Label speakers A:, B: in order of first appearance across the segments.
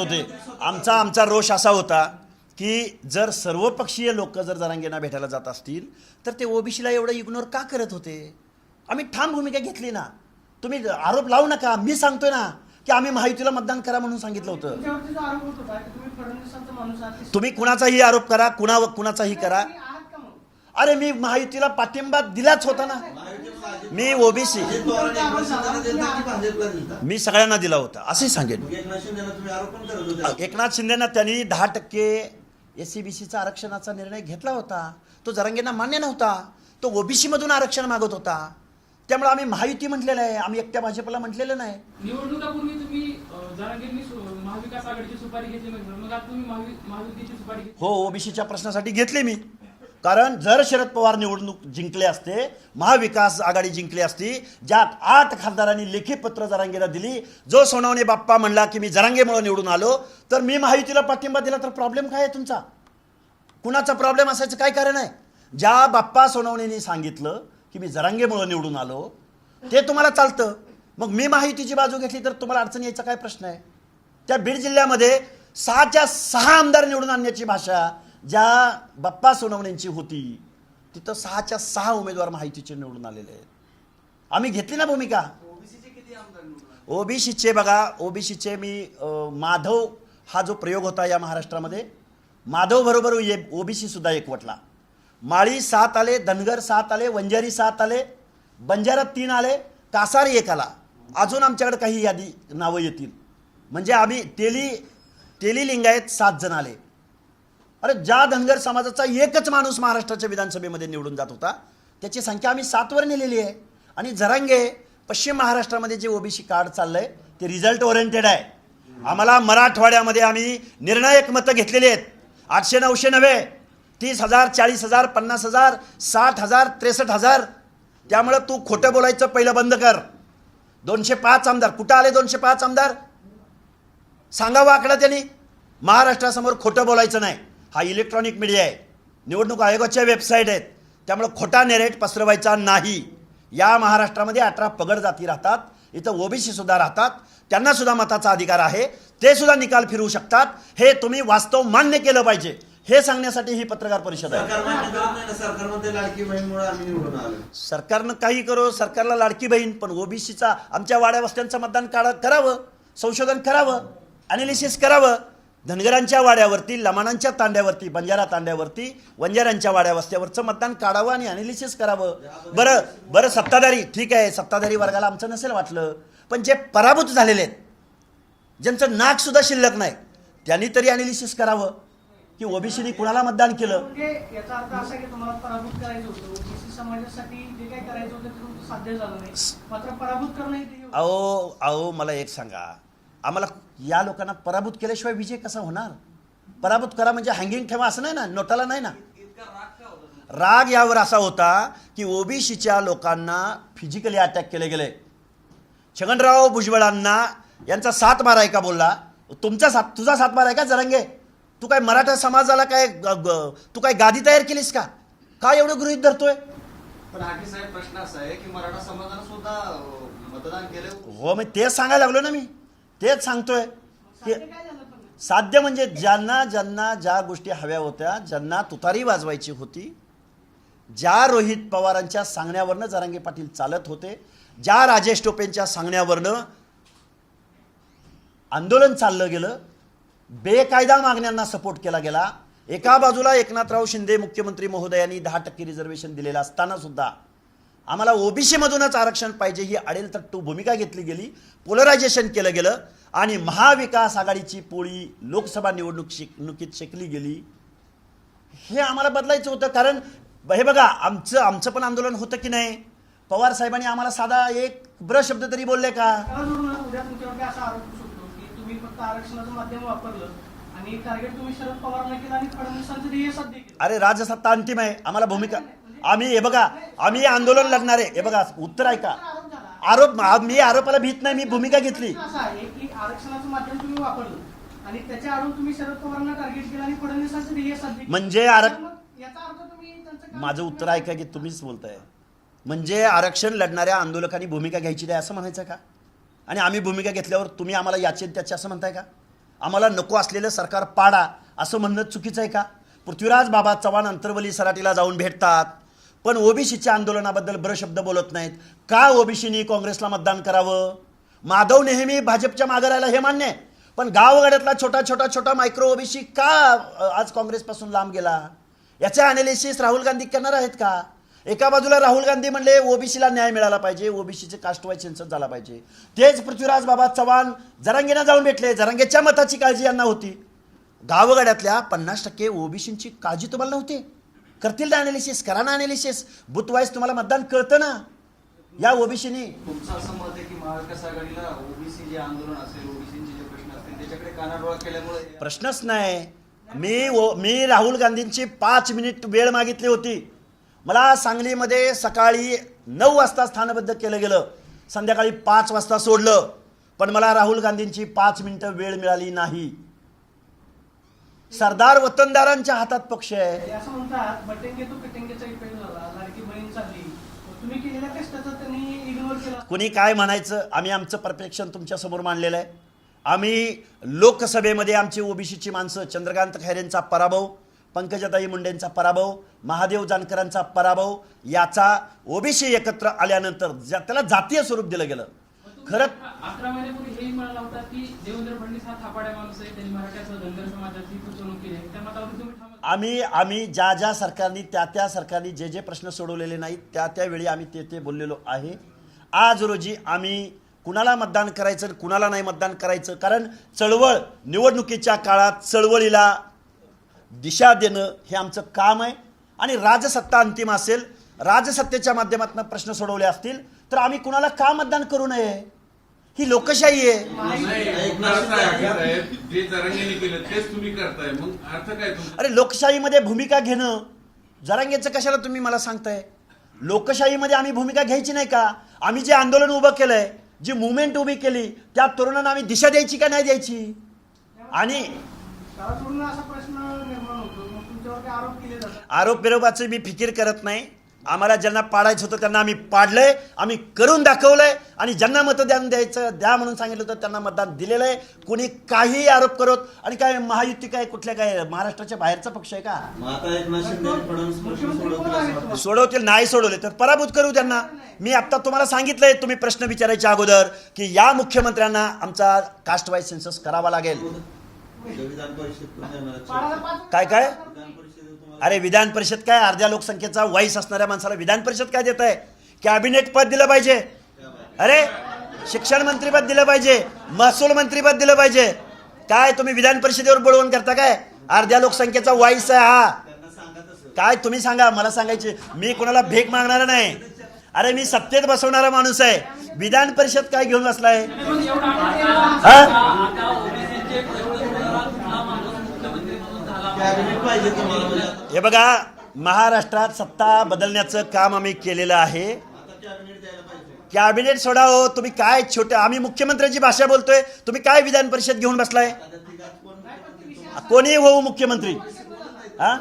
A: होते आमचा आमचा रोष असा होता की जर सर्वपक्षीय लोक जर जरांगेंना भेटायला जात असतील तर ते ओबीसीला एवढं इग्नोर का करत होते? आम्ही ठाम भूमिका घेतली ना. तुम्ही आरोप लावू नका. मी सांगतोय ना की आम्ही महायुतीला मतदान करा म्हणून सांगितलं होतं.
B: तुम्ही
A: कुणाचाही आरोप करा कुणा कुणाचाही करा. अरे मी महायुतीला पाठिंबा दिलाच होता ना. मी ओबीसी? मी सगळ्यांना दिला होता असे सांगेन.
C: एकनाथ शिंदेला तुम्ही आरोप पण करत होते.
A: एकनाथ शिंदेना त्यांनी दहा टक्के एस सी बी सीचा आरक्षणाचा निर्णय घेतला होता. तो जरांगेंना मान्य नव्हता. तो ओबीसी मधून आरक्षण मागत होता. त्यामुळे आम्ही महायुती म्हटलेलं आहे. आम्ही एकट्या भाजपला म्हटलेलं नाही.
D: निवडणुकापूर्वी तुम्ही महाविकास आघाडीची सुपारी घेतली म्हणजे मग आता तुम्ही महावि- महायुतीची सुपारी घेतली.
A: हो ओबीसीच्या प्रश्नासाठी घेतले मी. कारण जर शरद पवार निवडणूक जिंकले असते महाविकास आघाडी जिंकली असती ज्यात आठ खासदारांनी लेखी पत्र जरांगेला दिली जो सोनवणे बाप्पा म्हणला की मी जरांगेमुळे निवडून आलो तर मी महायुतीला पाठिंबा दिला तर प्रॉब्लेम काय आहे तुमचा? कुणाचा प्रॉब्लेम असायचं काय कारण आहे? ज्या बाप्पा सोनवणेनी सांगितलं की मी जरांगेमुळे निवडून आलो ते तुम्हाला चालतं. मग मी महायुतीची बाजू घेतली तर तुम्हाला अडचण यायचा काय प्रश्न आहे? त्या बीड जिल्ह्यामध्ये सहाच्या सहा आमदार निवडून आणण्याची भाषा ज्या बाप्पा सोनवणेंची होती तिथं सहाच्या सहा उमेदवार महायुतीचे निवडून आलेले आहेत. आम्ही घेतली ना भूमिका? ओबीसीचे बघा ओबीसीचे मी माधव हा जो प्रयोग होता या महाराष्ट्रामध्ये माधव बरोबर ओबीसी सुद्धा एकवटला माळी सात आले धनगर सात आले वंजारी सात आले बंजारा तीन आले कासारी एक आला. अजून आमच्याकडे काही यादी नावं येतील. म्हणजे आम्ही तेली तेली लिंगायत सात जण आले. अरे ज्या धनगर समाजाचा एकच माणूस महाराष्ट्राच्या विधानसभेमध्ये निवडून जात होता त्याची संख्या आम्ही सातवर नेलेली आहे. आणि जरांगे पश्चिम महाराष्ट्रामध्ये जे ओबीसी कार्ड चाललंय ते रिझल्ट ओरिएंटेड आहे. आम्हाला मराठवाड्यामध्ये आम्ही निर्णायक मतं घेतलेली आहेत. आठशे नऊशे नव्हे तीस हजार चाळीस हजार पन्नास हजार साठ हजार त्रेसष्ट हजार. त्यामुळं तू खोटं बोलायचं पहिलं बंद कर. दोनशे पाच आमदार कुठं आले दोनशे पाच आमदार? सांगावा आकडा त्यांनी. महाराष्ट्रासमोर खोटं बोलायचं नाही. हा इलेक्ट्रॉनिक मीडिया आहे. निवडणूक आयोगाच्या वेबसाईट आहेत. त्यामुळं खोटा नेरेट पसरवायचा नाही. या महाराष्ट्रामध्ये अठरा पगड जाती राहतात. इथं ओबीसी सुद्धा राहतात. त्यांना सुद्धा मताचा अधिकार आहे. ते सुद्धा निकाल फिरवू शकतात. हे तुम्ही वास्तव मान्य केलं पाहिजे. हे सांगण्यासाठी ही पत्रकार परिषद आहे. सरकारनं काही करो. सरकारला लाडकी बहीण पण ओबीसीचा आमच्या वाड्या वस्त्यांचं मतदान काढा करावं. संशोधन करावं. अनालिसिस करावं. धनगरांच्या वाड्यावरती लमाणांच्या तांड्यावरती बंजारा तांड्यावरती वंजारांच्या वाड्या वस्त्यावरचं मतदान काढावं आणि अनालिसिस करावं. बरं बरं सत्ताधारी ठीक आहे सत्ताधारी वर्गाला आमचं नसेल वाटलं पण जे पराभूत झालेले आहेत ज्यांचं नाक सुद्धा शिल्लक नाही त्यांनी तरी अनालिसिस करावं. की ओबीसीनी कुणाला मतदान केलं. अहो अहो मला एक सांगा. आम्हाला या लोकांना पराभूत केल्याशिवाय विजय कसा होणार? पराभूत करा म्हणजे हँगिंग ठेवा असं नाही ना? नोटाला नाही ना? राग यावर असा होता की ओबीसीच्या लोकांना फिजिकली अटॅक केले गेले. छगनराव भुजबळांना यांचा सात बारा आहे का बोलला? तुमचा सात तुझा सात बारा आहे का जरंगे? तू काय मराठा समाजाला काय तू काय गादी तयार केलीस का? का एवढं गृहित धरतोय?
E: पण हाके साहेब प्रश्न असा आहे की मराठा समाजानं सुद्धा मतदान केलं
A: हो मी तेच सांगायला लागलो ना मी. तेच सांगतोय. की
B: साध्य
A: म्हणजे ज्यांना ज्यांना ज्या गोष्टी हव्या होत्या ज्यांना तुतारी वाजवायची होती ज्या रोहित पवारांच्या सांगण्यावरनं जरांगे पाटील चालत होते ज्या राजेश टोपेंच्या सांगण्यावरनं आंदोलन चाललं गेलं बेकायदा मागण्यांना सपोर्ट केला गेला. एका बाजूला एकनाथराव शिंदे मुख्यमंत्री महोदयांनी दहा टक्के रिझर्वेशन दिलेलं असताना सुद्धा आम्हाला ओबीसी मधूनच आरक्षण पाहिजे ही अडेल तट्टू भूमिका घेतली गेली पोलरायझेशन केलं गेलं आणि महाविकास आघाडीची पोळी लोकसभा निवडणूक शिकणुकीत शेकली गेली. हे आम्हाला बदलायचं होतं कारण हे बघा आमचं आमचं पण आंदोलन होतं की नाही? पवार साहेबांनी आम्हाला साधा एक ब्र शब्द तरी बोलले का? अरे राजसत्ता अंतिम आहे. आम्हाला भूमिका आम्ही हे बघा आम्ही आंदोलन लढणार आहे. हे बघा उत्तर ऐका.
B: आरोप
A: मी आरोपाला भीत नाही मी भूमिका घेतली. म्हणजे माझं उत्तर ऐका की तुम्हीच बोलताय. म्हणजे आरक्षण लढणाऱ्या आंदोलकांनी भूमिका घ्यायची नाही असं म्हणायचं का? आणि आम्ही भूमिका घेतल्यावर तुम्ही आम्हाला याचे त्याचे असं म्हणताय का? आम्हाला नको असलेलं सरकार पाडा असं म्हणणं चुकीचं आहे का? पृथ्वीराज बाबा चव्हाण अंतर्वली सराटीला जाऊन भेटतात. पण ओबीसीच्या आंदोलनाबद्दल बरं शब्द बोलत नाहीत. का ओबीसीनी काँग्रेसला मतदान करावं? माधव नेहमी भाजपच्या मागं राहिला हे मान्य आहे. पण गावगाड्यातला छोटा छोटा छोटा मायक्रो ओबीसी का आज काँग्रेसपासून लांब गेला? याचे अनालिसिस राहुल गांधी करणार आहेत का? एका बाजूला राहुल गांधी म्हणले ओबीसीला न्याय मिळाला पाहिजे ओबीसीचे कास्ट वाईज सेन्सस झाला पाहिजे. तेच पृथ्वीराज बाबा चव्हाण जरांगेना जाऊन भेटले. जरांगेच्या मताची काळजी यांना होती. गावगाड्यातल्या पन्नास टक्के ओबीसींची काळजी तुम्हाला नव्हती. करतील ना अनालिसिस करा ना अनालिसिस बुथ वाईज तुम्हाला मतदान कळतं ना. या ओबीसीनी.
E: तुमचं असं मत आहे की महाविकास आघाडीला ओबीसी जे आंदोलन असेल ओबीसीचे जे प्रश्न असतील त्याच्याकडे कानाडोळा केल्यामुळे
A: प्रश्नच नाही. मी ओ मी राहुल गांधींची पाच मिनिट वेळ मागितली होती. मला सांगलीमध्ये सकाळी नऊ वाजता स्थानबद्ध केलं गेलं. संध्याकाळी पाच वाजता सोडलं. पण मला राहुल गांधींची पाच मिनिटं वेळ मिळाली नाही. सरदार वतनदारांच्या हातात पक्ष आहे.
B: असं म्हणतात बटेंगे तो पिटेंगेचा इफेक्ट झाला लाडकी बहीण चालली तुम्ही केलेल्या कष्टाचा त्यांनी इग्नोर केला.
A: कुणी काय म्हणायचं? आम्ही आमचं परफेक्शन तुमच्यासमोर मांडलेलं आहे. आम्ही लोकसभेमध्ये आमची ओबीसीची माणसं चंद्रकांत खैरेंचा पराभव पंकजाताई मुंडेंचा पराभव महादेव जानकरांचा पराभव याचा ओबीसी एकत्र आल्यानंतर ज्या- त्याला जातीय स्वरूप दिलं गेलं. खरं
D: अकरा महिन्यापूर्वी हेही म्हणाला होता की देवेंद्र फडणवीस हा थापाड्या माणूस आहे त्यांनी मराठ्यासह धनगर समाजाची फसवणूक केली आहे. त्या मतावर तुम्ही ठाम?
A: आम्ही आम्ही ज्या ज्या सरकारनी त्या त्या सरकारनी जे जे प्रश्न सोडवलेले नाहीत त्या त्यावेळी आम्ही ते ते बोललेलो आहे. आज रोजी आम्ही कुणाला मतदान करायचं आणि कुणाला नाही मतदान करायचं? कारण चळवळ निवडणुकीच्या काळात चळवळीला दिशा देणं हे आमचं काम आहे. आणि राजसत्ता अंतिम असेल राजसत्तेच्या माध्यमातून प्रश्न सोडवले असतील तर आम्ही कुणाला का मतदान करू नये? ही लोकशाही आहे.
F: नाही, एकनाथ साहेब साहेब, जे जरांगेने केलं तेच तुम्ही करताय. मग अर्थ काय तुमचा?
A: अरे लोकशाहीमध्ये भूमिका घेणं जरांगेचं कशाला तुम्ही मला सांगताय? लोकशाहीमध्ये आम्ही भूमिका घ्यायची नाही का? आम्ही जे आंदोलन उभं केलंय जी मुवमेंट उभी केली त्या तरुणांना आम्ही दिशा द्यायची का नाही द्यायची? आणि
B: शाळा सोडून असा प्रश्न निर्माण होतो मग तुमच्यावर काही आरोप केले जातात?
A: आरोप बिरोपाचं मी फिकीर करत नाही. आम्हाला ज्यांना पाडायचं होतं त्यांना आम्ही पाडलंय आम्ही करून दाखवलंय आणि ज्यांना मतदान द्यायचं द्या म्हणून सांगितलं होतं त्यांना मतदान दिलेलं आहे. कोणी काही आरोप करत आणि काय महायुती काय कुठल्या काय महाराष्ट्राच्या बाहेरचा पक्ष आहे का?
C: सोडवतील
A: नाही सोडवले तर पराभूत करू त्यांना. मी आता तुम्हाला सांगितलंय तुम्ही प्रश्न विचारायच्या अगोदर की या मुख्यमंत्र्यांना आमचा कास्ट वाईज सेन्सस करावा लागेल. काय काय? अरे विधान परिषद काय? अर्ध्या लोकसंख्येचा वाईस असणाऱ्या माणसाला विधान परिषद काय देत आहे? कॅबिनेट पद दिलं पाहिजे. अरे शिक्षण मंत्रीपद दिलं पाहिजे. महसूल मंत्रीपद दिलं पाहिजे. काय तुम्ही विधान परिषदेवर बोलवून करता काय? अर्ध्या लोकसंख्येचा वाईस आहे हा. काय तुम्ही सांगा मला सांगायचे. मी कोणाला भेक मागणारा नाही. अरे मी सत्तेत बसवणारा माणूस आहे. विधान परिषद काय घेऊन बसलाय?
D: पण
A: हा? हे बघा महाराष्ट्रात सत्ता बदलण्याचं काम आम्ही केलेलं आहे.
C: कॅबिनेट
A: सोडा हो तुम्ही काय छोटे आम्ही मुख्यमंत्र्यांची भाषा बोलतोय तुम्ही काय विधान परिषद घेऊन बसलाय?
C: कोणी
A: होऊ मुख्यमंत्री? हा?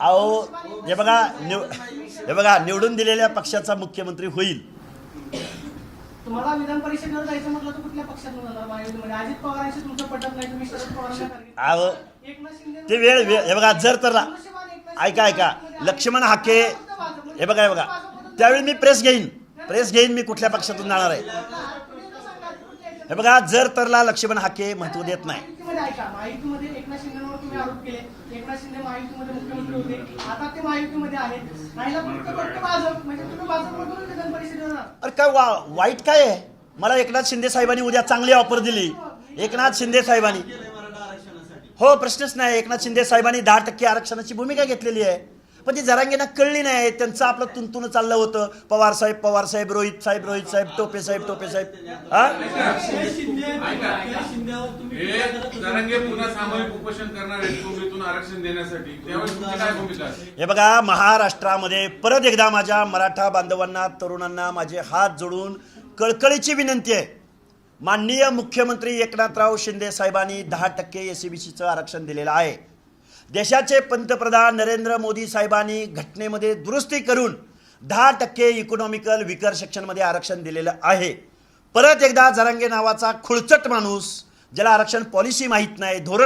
A: अहो हे बघा निव हे बघा निवडून दिलेल्या पक्षाचा मुख्यमंत्री होईल.
B: तुम्हाला विधान परिषदेवर जायचं म्हटलं तर कुठल्या पक्षातून जाणार अजित पवारांशी तुमचं पटत नाही तुम्ही शरद पवारांना करता.
A: अहो
B: एकनाथ शिंदे
A: ते वेळ वेळ हे बघा जर तर ऐका ऐका. लक्ष्मण हाके हे बघा हे बघा. त्यावेळी मी प्रेस घेईन. प्रेस घेईन मी कुठल्या पक्षातून जाणार आहे. हे बघा जर तरला लक्ष्मण हाके महत्त्व देत नाही.
B: एकनाथ शिंदे महायुतीमध्ये मुख्यमंत्री होते. आता ते महायुतीमध्ये आहेत. राहिला फक्त फक्त भाजप म्हणजे तुम्ही भाजपमधून विधान परिषदेवर जाणार.
A: अरे काय वा वाईट काय आहे? मला एकनाथ शिंदे साहेबांनी उद्या चांगली ऑफर दिली. एकनाथ शिंदे साहेबांनी. हो प्रश्नच नाही. एकनाथ शिंदे साहेबांनी दहा टक्के आरक्षणाची भूमिका घेतलेली आहे. पण ती जरांगेना कळली नाही. त्यांचं आपलं तुंतून चाललं होतं. पवार साहेब पवार साहेब रोहित साहेब रोहित साहेब टोपे साहेब टोपे साहेब. हा?
F: हे
A: बघा महाराष्ट्रामध्ये परत एकदा माझ्या मराठा बांधवांना तरुणांना माझे हात जोडून कळकळीची विनंती आहे. माननीय मुख्यमंत्री एकनाथराव शिंदे साहेबांनी दहा टक्के एसीबीसीचं सी आरक्षण दिलेलं आहे. देशाचे पंतप्रधान नरेंद्र मोदी साहेबांनी घटनेमध्ये दुरुस्ती करून दहा टक्के इकॉनॉमिकल विकर सेक्शनमध्ये आरक्षण दिलेलं आहे. परत एकदा जरांगे नावाचा खुळचट माणूस ज्याला आरक्षण पॉलिसी माहीत नाही धोरण